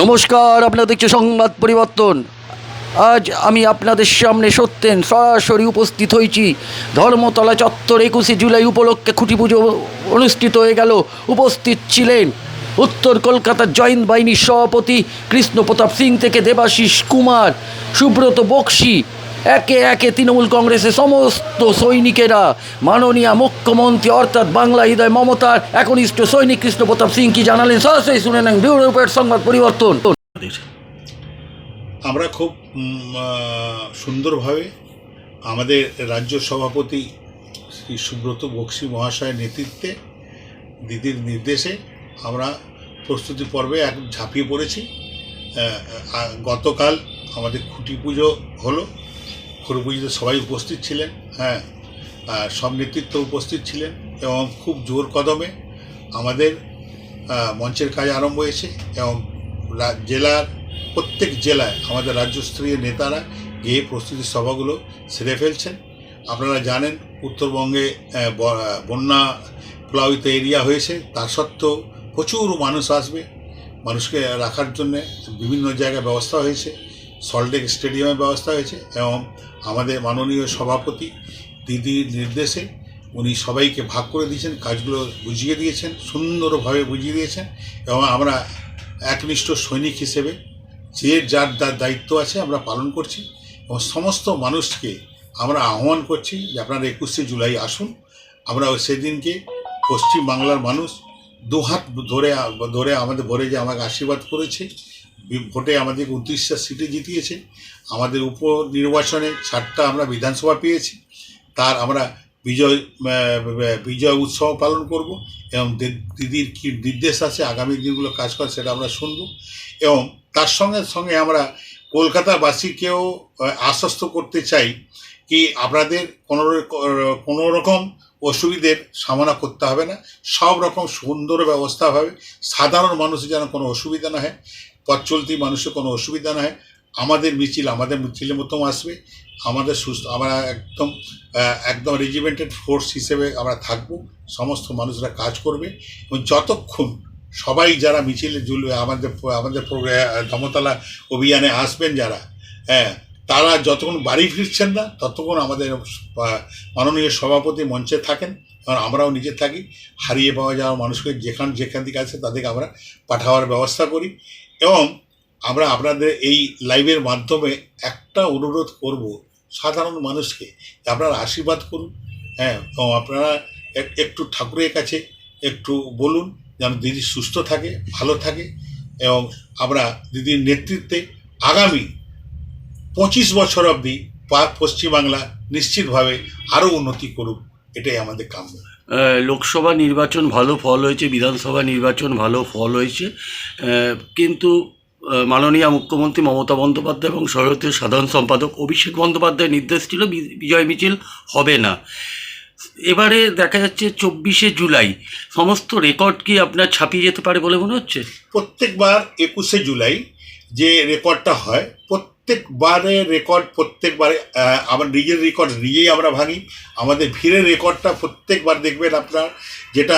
নমস্কার আপনারা দেখছে সংবাদ পরিবর্তন। আজ আমি আপনাদের সামনে সত্যেন সরাসরি উপস্থিত হয়েছি। ধর্মতলা চত্বর একুশে জুলাই উপলক্ষে খুঁটি পুজো অনুষ্ঠিত হয়ে গেল। উপস্থিত ছিলেন উত্তর কলকাতার জয়েন্ট বাহিনীর সভাপতি কৃষ্ণ প্রতাপ সিং থেকে দেবাশিস কুমার, সুব্রত বক্সি একে একে তৃণমূল কংগ্রেসের সমস্ত সৈনিকেরা মাননীয় মুখ্যমন্ত্রী অর্থাৎ বাংলা হৃদয় মমতার একনিষ্ঠ সৈনিক কৃষ্ণ প্রতাপ সিং কি জানালেন? সরাসরি শুনে নেন ব্যুরো রিপোর্ট, সংবাদ পরিবর্তন। আমরা খুব সুন্দরভাবে আমাদের রাজ্য সভাপতি শ্রী সুব্রত বক্সি মহাশয়ের নেতৃত্বে দিদির নির্দেশে আমরা প্রস্তুতি পর্বে এক ঝাঁপিয়ে পড়েছি। গতকাল আমাদের খুঁটি পুজো হলো। পুজোতে সবাই উপস্থিত ছিলেন হ্যাঁ সব নেতৃত্ব উপস্থিত ছিলেন এবং খুব জোর কদমে আমাদের মঞ্চের কাজ আরম্ভ হয়েছে এবং জেলার প্রত্যেক জেলায় আমাদের রাজ্যস্তরীয় নেতারা গিয়ে প্রস্তুতি সভাগুলো সেরে ফেলছেন। আপনারা জানেন উত্তরবঙ্গে বন্যা প্লাবিত এরিয়া হয়েছে, তার সত্ত্বেও প্রচুর মানুষ আসবে। মানুষকে রাখার জন্য বিভিন্ন জায়গায় ব্যবস্থা হয়েছে। সল্টলেক স্টেডিয়ামের ব্যবস্থা হয়েছে এবং আমাদের মাননীয় সভাপতি দিদির নির্দেশে উনি সবাইকে ভাগ করে দিয়েছেন, কাজগুলো বুঝিয়ে দিয়েছেন, সুন্দরভাবে বুঝিয়ে দিয়েছেন এবং আমরা একনিষ্ঠ সৈনিক হিসেবে যে যার যার দায়িত্ব আছে আমরা পালন করছি এবং সমস্ত মানুষকে আমরা আহ্বান করছি যে আপনারা একুশে জুলাই আসুন। আমরা সেদিনকে পশ্চিম বাংলার মানুষ দুহাত ধরে ধরে আমাদের ভরে যে আমাকে আশীর্বাদ করেছে। ভোটে আমাদের উনত্রিশটা সিটে জিতিয়েছে। আমাদের উপ নির্বাচনে ষাটটা আমরা বিধানসভা পেয়েছি। তার আমরা বিজয় বিজয় উৎসব পালন করব এবং দিদির কী নির্দেশ আছে, আগামী দিনগুলো কাজ করে সেটা আমরা শুনব। এবং তার সঙ্গে সঙ্গে আমরা কলকাতাবাসীকেও আশ্বস্ত করতে চাই কি আপনাদের কোনো কোনো রকম অসুবিধের সামনা করতে হবে না। সব রকম সুন্দর ব্যবস্থা হবে। সাধারণ মানুষের যেন কোনো অসুবিধা না হয়। পথ চলতি মানুষের কোনো অসুবিধা না হয় আমাদের মিছিল, আমাদের মিছিলের মতো আসবে। আমাদের সুস্থ, আমরা একদম একদম রেজিমেন্টেড ফোর্স হিসেবে আমরা থাকব। সমস্ত মানুষরা কাজ করবে। এবং যতক্ষণ সবাই যারা মিছিলে জুলবে, আমাদের আমাদের ধর্মতলা অভিযানে আসবেন যারা হ্যাঁ তারা যতক্ষণ বাড়ি ফিরছেন না, ততক্ষণ আমাদের মাননীয় সভাপতি মঞ্চে থাকেন। কারণ আমরাও নিজে থাকি। হারিয়ে পাওয়া যাওয়া মানুষকে যেখান যেখান থেকে আছে তাদেরকে আমরা পাঠাওয়ার ব্যবস্থা করি। এবং আমরা আপনাদের এই লাইভের মাধ্যমে একটা অনুরোধ করব সাধারণ মানুষকে আপনারা আশীর্বাদ করুন হ্যাঁ এবং আপনারা একটু ঠাকুরের কাছে একটু বলুন যেন দিদি সুস্থ থাকে, ভালো থাকে এবং আমরা দিদির নেতৃত্বে আগামী পঁচিশ বছর অবধি পশ্চিমবাংলা নিশ্চিতভাবে আরও উন্নতি করুক, এটাই আমাদের কাম্য। লোকসভা নির্বাচন ভালো ফল হয়েছে, বিধানসভা নির্বাচন ভালো ফল হয়েছে। কিন্তু মাননীয় মুখ্যমন্ত্রী মমতা বন্দ্যোপাধ্যায় এবং সরতীয় সাধারণ সম্পাদক অভিষেক বন্দ্যোপাধ্যায়ের নির্দেশ ছিল বিজয় মিছিল হবে না। এবারে দেখা যাচ্ছে চব্বিশে জুলাই। সমস্ত রেকর্ড কি আপনার ছাপিয়ে যেতে পারে বলে মনে হচ্ছে? প্রত্যেকবার একুশে জুলাই যে রেকর্ডটা হয় প্রত্যেকবারে রেকর্ড প্রত্যেকবারে আমার নিজের রেকর্ড নিজেই আমরা ভাঙি আমাদের ভিড়ের রেকর্ডটা প্রত্যেকবার দেখবেন আপনার। যেটা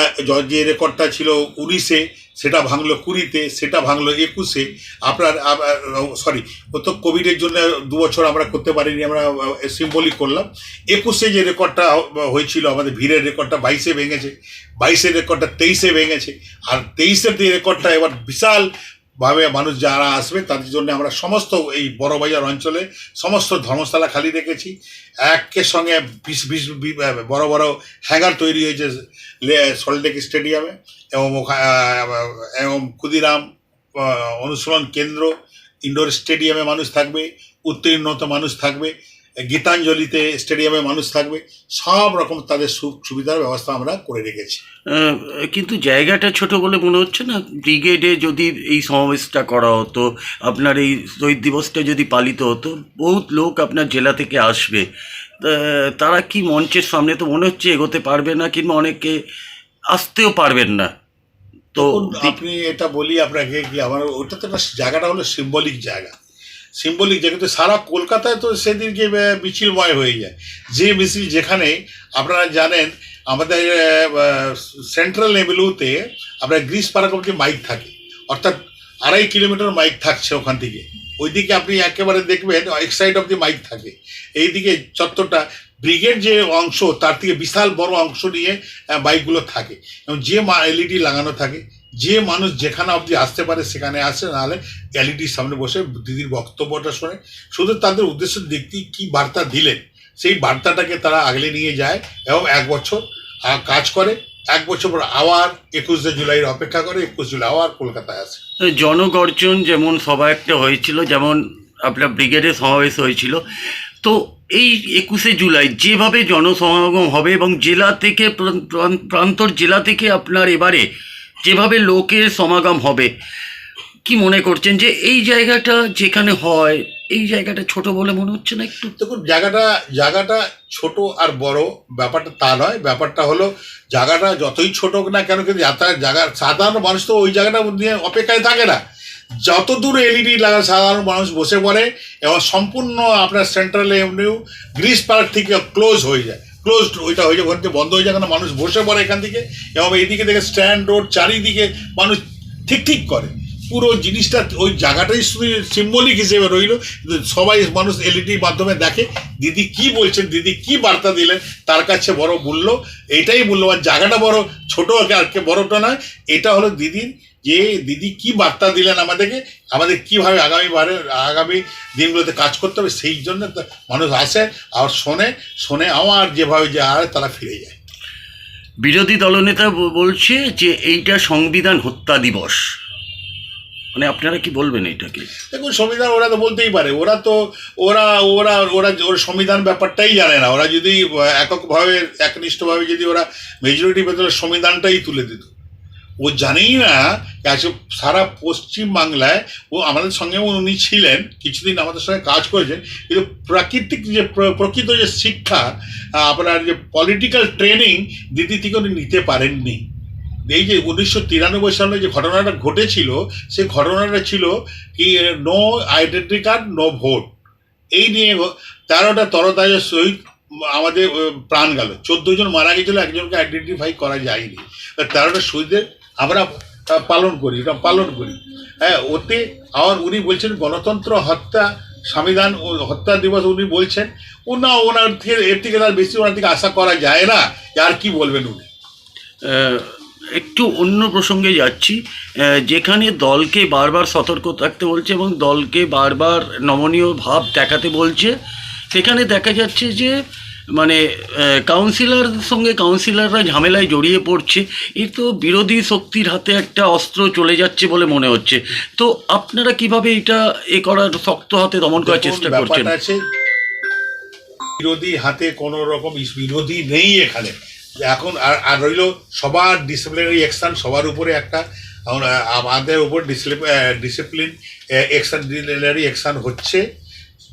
যে রেকর্ডটা ছিল উনিশে, সেটা ভাঙলো কুড়িতে, সেটা ভাঙলো একুশে। আপনার সরি ও তো কোভিডের জন্য দু বছর আমরা করতে পারিনি, আমরা সিম্বলিক করলাম। একুশে যে রেকর্ডটা হয়েছিল, আমাদের ভিড়ের রেকর্ডটা বাইশে ভেঙেছে। বাইশের রেকর্ডটা তেইশে ভেঙেছে। আর তেইশের যে রেকর্ডটা এবার বিশাল ভাবে মানুষ যারা আসবে, তাদের জন্য আমরা সমস্ত এই বড় বাজার অঞ্চলে সমস্ত ধর্মশালা খালি রেখেছি। একের সঙ্গে বিশ বিশ বড় বড় হ্যাঙ্গার তৈরি হয়েছে সল্টলেক স্টেডিয়ামে এবং এবং ক্ষুদিরাম অনুশীলন কেন্দ্র ইনডোর স্টেডিয়ামে মানুষ থাকবে, উত্তীর্ণত মানুষ থাকবে। গীতাঞ্জলিতে স্টেডিয়ামে মানুষ থাকবে সব রকম তাদের সুখ সুবিধার ব্যবস্থা আমরা করে রেখেছি। কিন্তু জায়গাটা ছোট বলে মনে হচ্ছে না? ব্রিগেডে যদি এই সমাবেশটা করা হতো আপনার এই শহীদ দিবসটা যদি পালিত হতো বহুত লোক আপনার জেলা থেকে আসবে। তারা কি মঞ্চের সামনে তো মনে হচ্ছে এগোতে পারবে না কিংবা অনেকে আসতেও পারবেন না? তো আপনি এটা বলি আপনাকে কি আমার ওটা তো একটা জায়গাটা হলো সিম্বলিক জায়গা। সিম্বলিক জায়গা তো সারা কলকাতায় তো সেদিনকে মিছিলময় হয়ে যায়। যে মিছিল যেখানে, আপনারা জানেন, আমাদের সেন্ট্রাল এভিনিউতে আপনার গ্রিস পার্ক অব্দি মাইক থাকে। অর্থাৎ আড়াই কিলোমিটার মাইক থাকছে ওখান থেকে। ওইদিকে আপনি একেবারে দেখবেন, এক সাইড অফ দি মাইক থাকে। এইদিকে চত্বরটা, ব্রিগেড যে অংশ, তার থেকে বিশাল বড় অংশ নিয়ে বাইকগুলো থাকে। এবং যে মা এলইডি লাগানো থাকে যে মানুষ যেখানে অবধি আসতে পারে, সেখানে আসে, নাহলে এলইডির সামনে বসে দিদির বক্তব্যটা শোনে। শুধু তাদের উদ্দেশ্য দেখতে কি বার্তা দিলেন, সেই বার্তাটাকে তারা আগলে নিয়ে যায় এবং এক বছর কাজ করে। এক বছর পর আবার একুশে জুলাইয়ের অপেক্ষা করে, একুশ জুলাই আবার কলকাতায় আসে। জনগর্জন যেমন সভা একটা হয়েছিল, যেমন আপনার ব্রিগেডের সমাবেশ হয়েছিল, তো এই একুশে জুলাই যেভাবে জনসমাগম হবে এবং জেলা থেকে প্রান- প্রান- প্রান্তর জেলা থেকে আপনার এবারে যেভাবে লোকের সমাগম হবে, কি মনে করছেন যে এই জায়গাটা যেখানে হয়, এই জায়গাটা ছোট বলে মনে হচ্ছে না একটু? দেখুন, জায়গাটা জায়গাটা ছোট আর বড় ব্যাপারটা তা নয়। ব্যাপারটা হলো, জায়গাটা যতই ছোট হোক না কেন, কিন্তু যাতায়াত জায়গা, সাধারণ মানুষ তো ওই জায়গাটা নিয়ে অপেক্ষায় থাকে না। যত দূর এলইডি লাগা সাধারণ মানুষ বসে পড়ে, এবং সম্পূর্ণ আপনার সেন্ট্রাল এভিনিউ গ্রিস পার্ক থেকে ক্লোজ হয়ে যায়। ক্লোজ ওইটা হয়ে যাবে ওখানে বন্ধ হয়ে যাবে না মানুষ বসে পড়ে এখান থেকে। এবং এইদিকে দেখে স্ট্যান্ড রোড চারিদিকে মানুষ ঠিক ঠিক করে। পুরো জিনিসটা ওই জায়গাটাই সিম্বলিক হিসেবে রইল। সবাই মানুষ এলইডির মাধ্যমে দেখে, দিদি কি বলছেন, দিদি কি বার্তা দিলেন, তার কাছে বড় মূল্য, এটাই মূল্যবান। জায়গাটা বড়, ছোট আর কে বড়টা নয়, এটা হলো দিদির যে দিদি কি বার্তা দিলেন আমাদেরকে, আমাদের কীভাবে আগামী বারে, আগামী দিনগুলোতে কাজ করতে হবে, সেই জন্য মানুষ আসে আর শোনে শোনে আমার যেভাবে যে আর তারা ফিরে যায়। বিরোধী দলনেতা বলছে যে এইটা সংবিধান হত্যা দিবস। মানে আপনারা কি বলবেন এইটাকে দেখুন, সংবিধান ওরা তো বলতেই পারে। ওরা তো, ওরা ওরা ওরা, ওর সংবিধান ব্যাপারটাই জানে না। ওরা যদি এককভাবে, একনিষ্ঠভাবে যদি ওরা মেজরিটি পেত সংবিধানটাই তুলে দিত। ও জানেই না আজকে সারা পশ্চিম বাংলায়, ও আমাদের সঙ্গে উনি ছিলেন, কিছুদিন আমাদের সঙ্গে কাজ করেছেন, কিন্তু প্রাকৃতিক যে প্র- প্রকৃত যে শিক্ষা আপনার যে পলিটিক্যাল ট্রেনিং দিদি থেকে উনি নিতে পারেননি। এই যে উনিশশো তিরানব্বই সালে যে ঘটনাটা ঘটেছিল সেই ঘটনাটা ছিল কি no identity card no vote এই নিয়ে তেরোটা তরতাজের সহিত আমাদের প্রাণ গেল। চোদ্দ জন মারা গেছিল, একজনকে আইডেন্টিফাই করা যায়নি। তেরোটা শহীদের আমরা পালন করি এটা পালন করি। হ্যাঁ ওতে আমার উনি বলছেন, গণতন্ত্র, হত্যা, সংবিধান হত্যা দিবস উনি বলছেন। না ওনার থেকে, এর থেকে তার বেশি ওনার থেকে আশা করা যায় না আর কি বলবেন উনি? একটু অন্য প্রসঙ্গে যাচ্ছি। যেখানে দলকে বারবার সতর্ক থাকতে বলছে এবং দলকে বারবার নমনীয় ভাব দেখাতে বলছে সেখানে দেখা যাচ্ছে যে মানে কাউন্সিলর সঙ্গে কাউন্সিলররা ঝামেলায় জড়িয়ে পড়ছে। এই তো বিরোধী শক্তির হাতে একটা অস্ত্র চলে যাচ্ছে বলে মনে হচ্ছে। তো আপনারা কীভাবে এটা এ করার শক্ত হাতে দমন করার চেষ্টা করছেন? বিরোধী হাতে কোনো রকম বিরোধী নেই এখানে। এখন আর আর রইল সবার ডিসিপ্লিনারি অ্যাকশন সবার উপরে একটা আমাদের উপর ডিসিপ্লিন অ্যাকশন ডিসিপ্লিনারি অ্যাকশন হচ্ছে।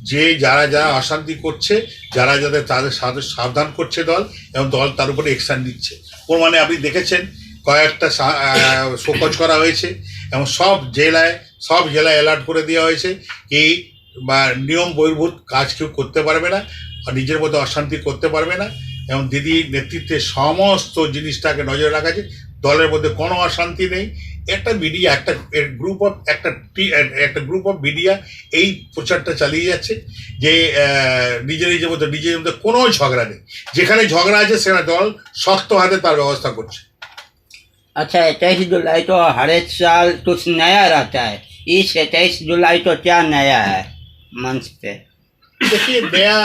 যে, যারা যারা অশান্তি করছে, যারা যাদের তাদের সাবধান করছে দল, এবং দল তার উপরে অ্যাকশন নিচ্ছে। ওর মানে আপনি দেখেছেন, কয়েকটা শোকজ করা হয়েছে, এবং সব জেলায় সব জেলায় অ্যালার্ট করে দেওয়া হয়েছে এই বা নিয়ম বহির্ভূত কাজ কেউ করতে পারবে না নিজের মধ্যে অশান্তি করতে পারবে না। এবং দিদির নেতৃত্বে সমস্ত জিনিসটাকে নজরে রাখা আছে দলের মধ্যে কোনো অশান্তি নেই একটা মিডিয়া একটা গ্রুপ অফ একটা টি- একটা গ্রুপ অফ মিডিয়া এই প্রচারটা চালিয়ে যাচ্ছে যে আহ, নিজের নিজের মধ্যে নিজের মধ্যে কোনো ঝগড়া নেই যেখানে ঝগড়া আছে সেখানে দল শক্ত হাতে তার ব্যবস্থা করছে अच्छा इक्कीस जुलाई तो हर एक साल कुछ नया रहता है इस इक्कीस जुलाई तो क्या नया है मंच पे देखिए नया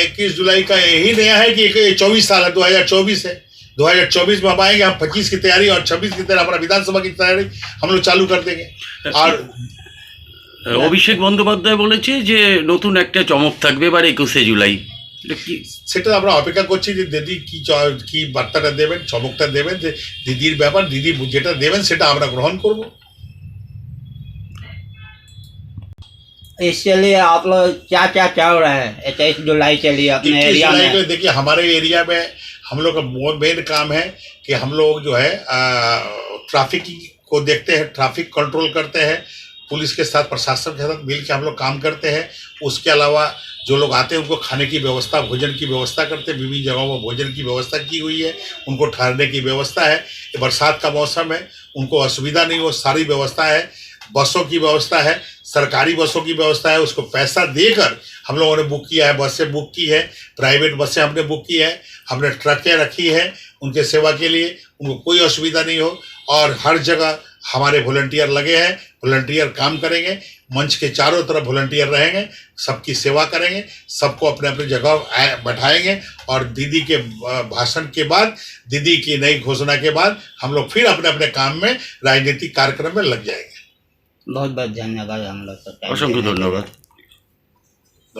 इक्कीस जुलाई का यही नया है कि चौबीस साल है दो हजार चौबीस है दो हजार चौबीस में हम आएंगे हम पच्चीस की तैयारी और छब्बीस की तैयारी हमारा विधानसभा की तैयारी हम लोग चालू कर देंगे और অভিষেক বন্দ্যোপাধ্যায় বলেছে যে নতুন একটা চমক থাকবে এবার একুশে জুলাই এটা কি সেটা আমরা অপেক্ষা করছি যে দিদি কি চ- কি বার্তাটা দেবেন চমকটা দেবেন যে দিদির ব্যাপার দিদি যেটা দেবেন সেটা আমরা গ্রহণ করব इसके लिए आप लोग क्या क्या कर रहे हैं? इक्कीस जुलाई के लिए अपने एरिया में। देखिए हमारे एरिया में हम लोग का मेन काम है कि हम लोग जो है ट्रैफ़िक को देखते हैं ट्रैफ़िक कंट्रोल करते हैं। पुलिस के साथ प्रशासन के साथ मिल के हम लोग काम करते हैं। उसके अलावा जो लोग आते हैं उनको खाने की व्यवस्था भोजन की व्यवस्था करते हैं। विभिन्न जगहों पर भोजन की व्यवस्था की हुई है। उनको ठहरने की व्यवस्था है। बरसात का मौसम है उनको असुविधा नहीं हो सारी व्यवस्था है। बसों की व्यवस्था है। सरकारी बसों की व्यवस्था है, उसको पैसा देकर हम लोगों ने बुक किया है, बसें बुक की है, प्राइवेट बसें हमने बुक की है, हमने ट्रकें रखी है उनके सेवा के लिए, उनको कोई असुविधा नहीं हो और हर जगह हमारे वॉलंटियर लगे हैं वॉलंटियर काम करेंगे, मंच के चारों तरफ़ वॉलंटियर रहेंगे, सबकी सेवा करेंगे, सबको अपने अपने जगह बैठाएँगे और दीदी के भाषण के बाद, दीदी की नई घोषणा के बाद हम लोग फिर अपने अपने काम में राजनीतिक कार्यक्रम में लग जाएँगे। बहुत बहुत धन्यवाद हम लोग का अशंख्य धन्यवाद